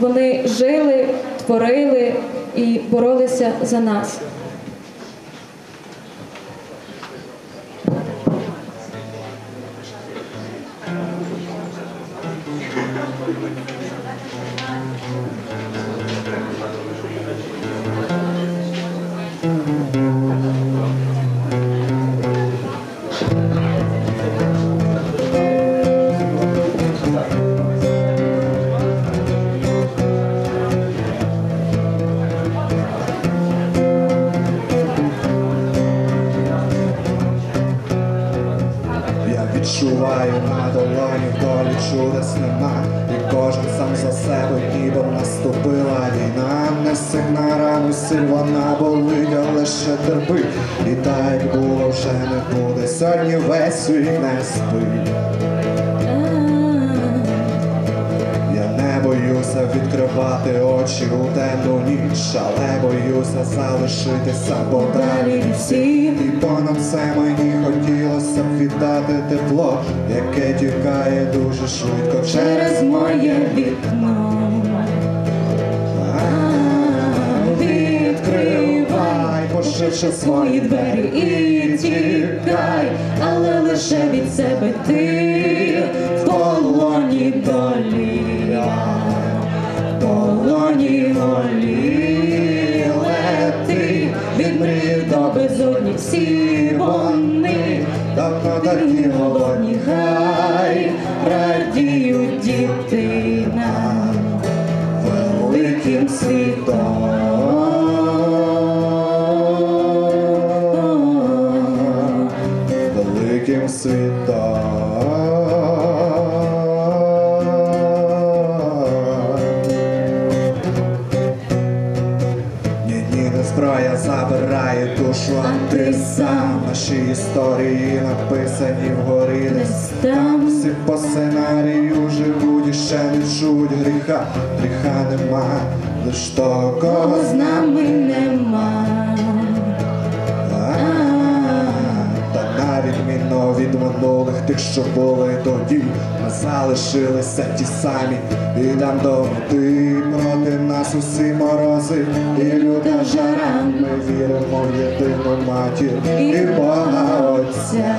Вони жили, творили і боролися за нас. На долоні долі чудес нема. І кожен сам за себе, ніби наступила війна. Не сигна рану сіль, вона болить, але ще терпи. І так було вже не буде, сьогодні весь світ не спить боюся відкривати очі у темну ніч, але боюся залишитися подалі всіх. І понад все мені хотілося б віддати тепло, яке тікає дуже швидко через моє вікно. Відкривай поширше свої двері і тікай, але лише від себе ти всі вони, давно такі голодні, хай радіють діти зброя забирає душу, а ти сам Наші історії написані вгорі. Десь там Всі по сценарію живуть і ще не чуть гріха, гріха нема, лиш того, з нами нема. Від минулих тих, що були тоді, ми залишилися ті самі, і там довгти проти нас усі морози, і люта жара, ми віримо в єдину матір. І Бога Отця.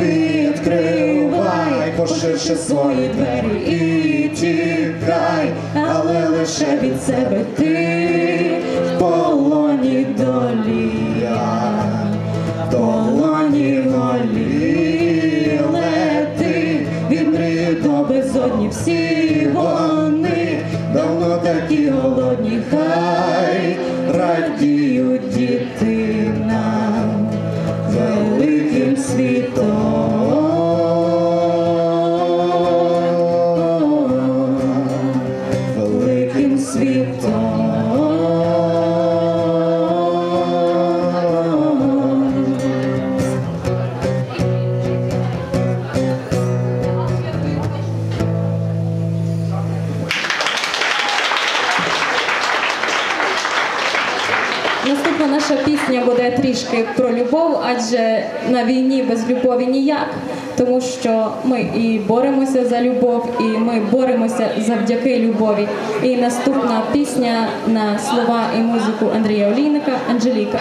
Відкривай поширше свої двері і тікай, але лише від себе ти світом, пісня буде трішки про любов, адже на війні без любові ніяк, тому що ми і боремося за любов, і ми боремося завдяки любові. І наступна пісня на слова і музику Андрія Олійника Анжеліка.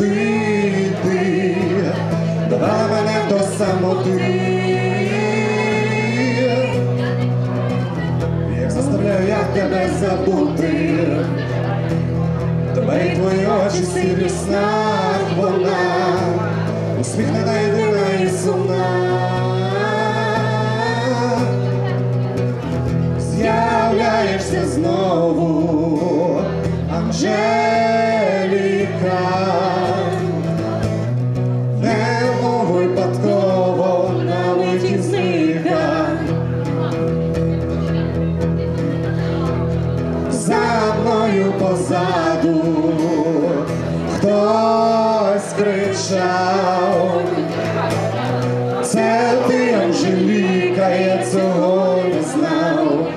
Назавжди ти, давала мене до самоти. Як заставляю я тебе забути, тебе й твої очі сірі снах вона, усміхнена єдина і сумна. з'являєшся знову, Анжеліка, мною позаду хтось кричав. Це ти, Анжеліка, я цього не знав.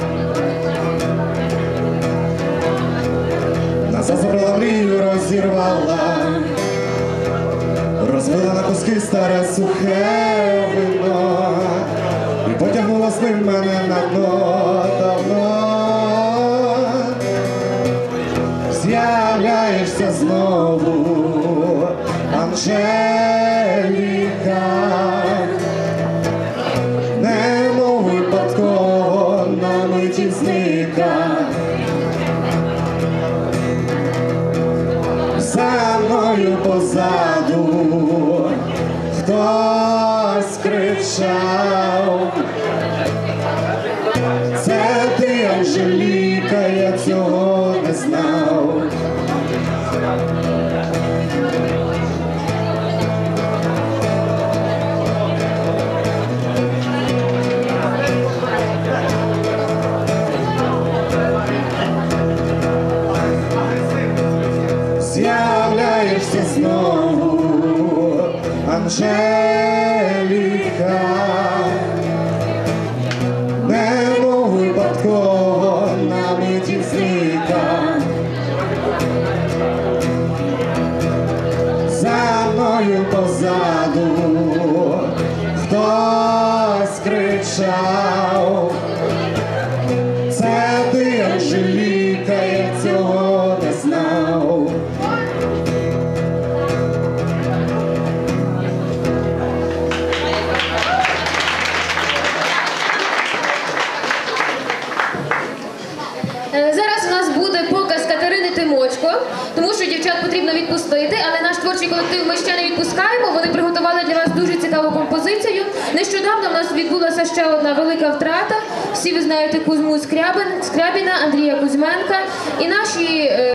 Назад забрала мрію, розірвала, розбила на куски старе сухе вино і потягнула з ним мене на дно хтось Анжеліка, немов випадково на миті зліка. За мною позаду потрібно відпустити, але наш творчий колектив ми ще не відпускаємо. Вони приготували для вас дуже цікаву композицію. Нещодавно в нас відбулася ще одна велика втрата. Всі ви знаєте Кузьму Скрябин, Скрябіна, Андрія Кузьменка. І наші е,